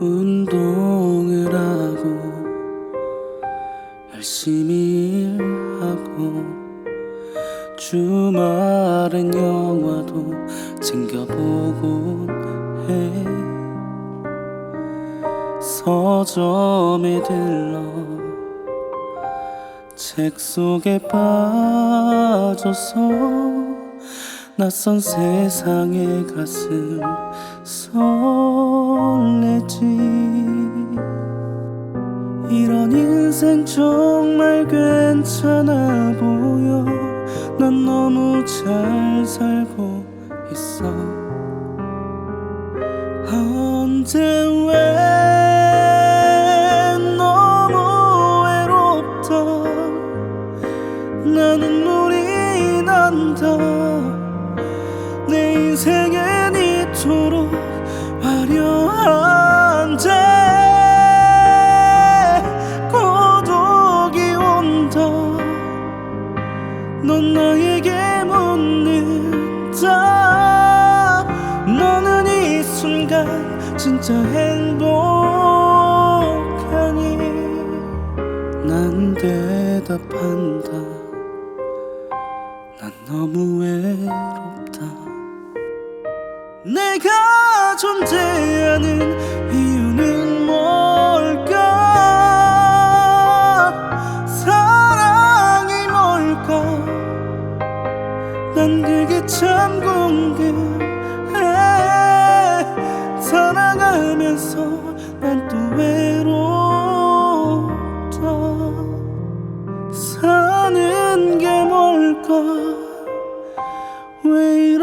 운동을 하고 열심히 일하고 주말엔 영화도 챙겨보곤 해. 서점에 들러 책 속에 빠져서 낯선 세상에 가슴 설레지. 이런 인생 정말 괜찮아 보여. 난 너무 잘 살고 있어. 언제 왜 너무 외롭다 나는 눈물이 난다 화려한데 고독이 온다. 넌 나에게 묻는다. 너는 이 순간 진짜 행복하니 난 대답한다. 난 너무 외롭다 내가 존재하는 이유는 뭘까? 사랑이 뭘까? 난 그게 참 궁금해. 살아가면서 난 또 외롭다. 사는 게 뭘까? 왜 외로워